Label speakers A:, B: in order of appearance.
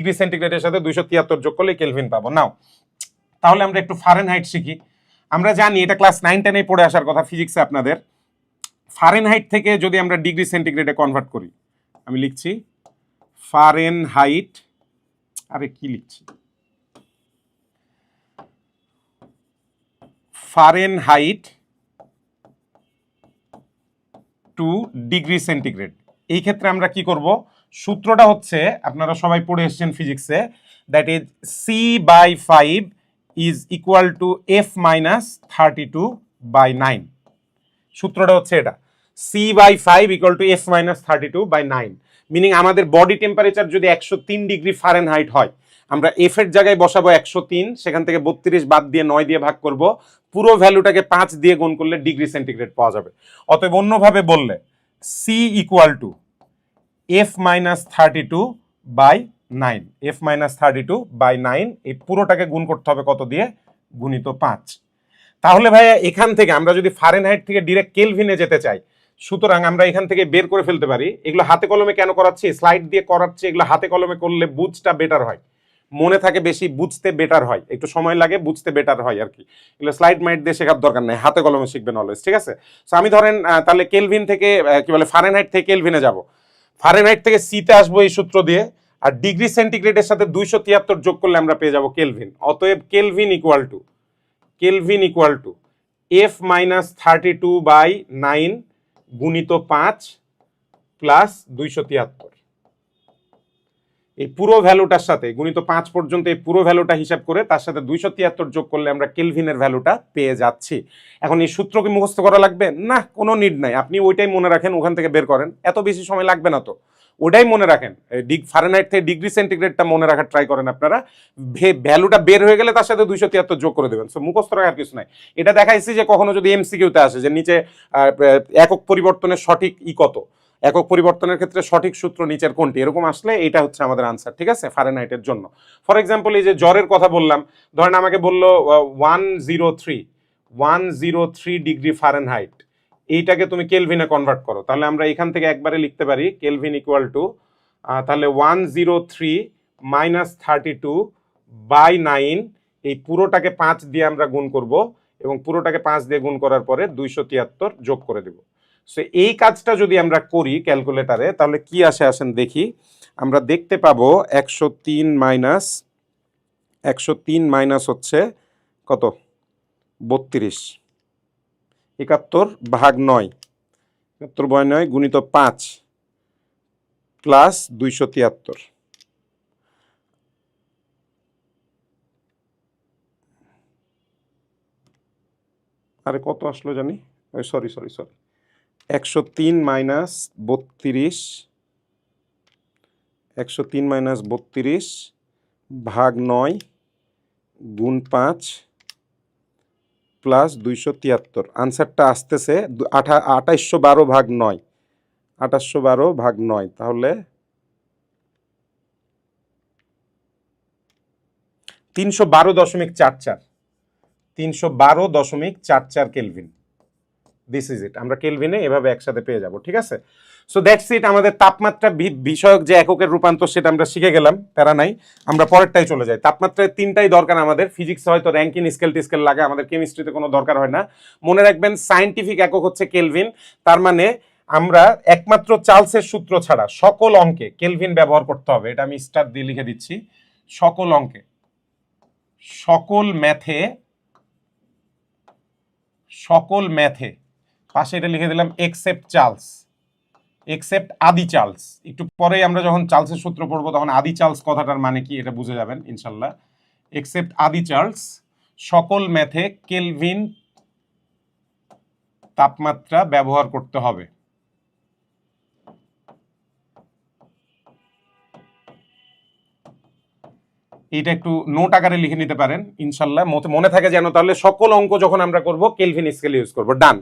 A: Degree সেন্টিগ্রেডের সাথে দুইশো তিয়াত্তর যোগ করলে কেলভিন পাবো। নাও, তাহলে আমরা একটু ফারেন হাইট শিখি। আমরা জানি এটা ক্লাস নাইন টেনে পড়ে আসার কথা ফিজিক্সে আপনাদের। ফারেন হাইট থেকে যদি আমরা ডিগ্রি সেন্টিগ্রেডে কনভার্ট করি, আমি লিখছি ফারেন হাইট আরে কি লিখছি? Fahrenheit to degree centigrade. এই ক্ষেত্রে আমরা কি করব? সূত্রটা হচ্ছে, আপনারা সবাই পড়ে এসছেন ফিজিক্সে that is C by five is equal to F minus thirty two by nine সূত্রটা হচ্ছে এটা। C by five equal to F minus thirty two by nine meaning আমাদের বডি টেম্পারেচার যদি একশো তিন ডিগ্রি ফারেন হাইট হয়, আমরা এফ এর জায়গায় বসাবো একশো তিন, সেখান থেকে বত্রিশ বাদ দিয়ে নয় দিয়ে ভাগ করব, পুরো ভ্যালুটাকে পাঁচ দিয়ে গুণ করলে ডিগ্রি সেন্টিগ্রেড পাওয়া যাবে। অতএব অন্যভাবে বললে C equal to F minus thirty two by nine F minus thirty two by nine এই পুরোটাকে গুণ করতে হবে কত দিয়ে? গুণিত পাঁচ। তাহলে ভাইয়া, এখান থেকে আমরা যদি ফারেনহাইট থেকে ডিরেক্ট কেলভিনে যেতে চাই, সুতরাং আমরা এখান থেকে বের করে ফেলতে পারি। এগুলো হাতে কলমে কেন করাচ্ছি? স্লাইড দিয়ে করাচ্ছি, এগুলো হাতে কলমে করলে বুঝটা বেটার হয়। মনে থাকে বেশি, বুঝতে বেটার হয়। একটু সময় লাগে, বুঝতে বেটার হয় আর কি। এগুলো স্লাইড মাইট দিয়ে শেখার দরকার নেই, হাতে কলমে শিখবেন অলওয়েজ ঠিক আছে? সো আমি ধরেন তাহলে কেলভিন থেকে কি বলে ফারেনহাইট থেকে কেলভিনে যাব। ফারেনহাইট থেকে সিতে আসব এই সূত্র দিয়ে, আর ডিগ্রি সেন্টিগ্রেডের সাথে দুইশো তিয়াত্তর যোগ করলে আমরা পেয়ে যাব কেলভিন অতএব Kelvin equal to Kelvin equal to F minus thirty two by nine গুণিত পাঁচ প্লাস দুইশো তিয়াত্তর। এই পুরো ভ্যালুটার সাথে, গুণিত পাঁচ পর্যন্ত এই পুরো ভ্যালুটা হিসাব করে তার সাথে দুইশো তিয়াত্তর যোগ করলে আমরা কেলভিনের ভ্যালুটা পেয়ে যাচ্ছি। এখন এই সূত্র কি মুখস্থ করা লাগবে? না, কোনো নিড নাই। আপনি ওইটাই মনে রাখেন, ওখান থেকে বের করেন। এত বেশি সময় লাগবে না তো। ওটাই মনে রাখেন। ডিগ ফারেনহাইট থেকে ডিগ্রি সেন্টিগ্রেডটা মনে রাখার ট্রাই করেন আপনারা। ভে, ভ্যালুটা বের হয়ে গেলে তার সাথে দুইশো তিয়াত্তর যোগ করে দেবেন। সো মুখস্থ রাখার কিছু নাই। এটা দেখাইছি যে কখনো যদি এমসিকিউতে আসে, যে নিচে একক পরিবর্তনের সঠিক ই কত? একক পরিবর্তনের ক্ষেত্রে সঠিক সূত্র নিচের কোনটি? এরকম আসলে এটা হচ্ছে আমাদের আনসার ঠিক আছে? ফারেনহাইটের জন্য। ফর এক্সাম্পল এই যে জ্বরের কথা বললাম, ধরেন আমাকে বলল one zero three one zero three degree Fahrenheit এইটাকে তুমি কেলভিনে কনভার্ট করো। তাহলে আমরা এখান থেকে একবারে লিখতে পারি কেলভিন ইকুয়াল টু তাহলে one zero three minus thirty two by nine এই পুরোটাকে পাঁচ দিয়ে আমরা গুণ করব এবং পুরোটাকে পাঁচ দিয়ে গুণ করার পরে দুইশো তিয়াত্তর যোগ করে দেব। সো এই কাজটা যদি আমরা করি ক্যালকুলেটারে তাহলে কি আসে আসেন দেখি। আমরা দেখতে পাবো একশো তিন মাইনাস একশো তিন মাইনাস হচ্ছে কত? বত্রিশ। একাত্তর ভাগ নয়। একাত্তর বয় নয় গুণিত পাঁচ প্লাস দুইশো তিয়াত্তর। আরে কত আসলো জানি? সরি সরি সরি একশো তিন মাইনাস বত্রিশ, একশো তিন মাইনাস বত্রিশ ভাগ নয় গুণ পাঁচ প্লাস দুইশো তিয়াত্তর। আনসারটা আসতেছে আঠা বারো ভাগ নয়। আঠাশশো বারো ভাগ নয়, তাহলে তিনশো বারো দশমিক চার চার। তিনশো বারো দশমিক চার চার কেলভিন। দিস ইজ ইট আমরা কেলভিনে এভাবে একসাথে পেয়ে যাব, ঠিক আছে? সো দ্যাটস ইট আমাদের তাপমাত্রা বিষয়ক যে এককের রূপান্তর সেটা আমরা শিখে গেলাম, প্যারা নাই, আমরা পরেরটাই চলে যাই। তাপমাত্রায় তিনটাই দরকার আমাদের ফিজিক্স হয়তো র্যাঙ্কিং স্কেল টিস্কেল লাগে, আমাদের কেমিস্ট্রিতে কোনো দরকার হয় না। মনে রাখবেন সায়েন্টিফিক একক হচ্ছে কেলভিন তার মানে আমরা একমাত্র চার্লসের সূত্র ছাড়া সকল অঙ্কে কেলভিন ব্যবহার করতে হবে, এটা আমি স্টার দিয়ে লিখে দিচ্ছি, সকল অঙ্কে। সকল ম্যাথে সকল ম্যাথে পাশে এটা লিখে দিলাম এক্সেপ্ট চার্লস এক্সেপ্ট আদি চার্লস একটু পরেই আমরা যখন চার্লসের সূত্র পড়ব, তখন আদি চার্লস কথাটার মানে কি এটা বুঝে যাবেন, ইনশাল্লাহ। এক্সেপ্ট আদি চার্লস সকল ম্যাথে কেলভিন তাপমাত্রা ব্যবহার করতে হবে। এইটা একটু নোট আকারে লিখে নিতে পারেন, ইনশাল্লাহ। মনে থাকে যেন তাহলে সকল অঙ্ক যখন আমরা করব কেলভিন স্কেল ইউজ করব। ডান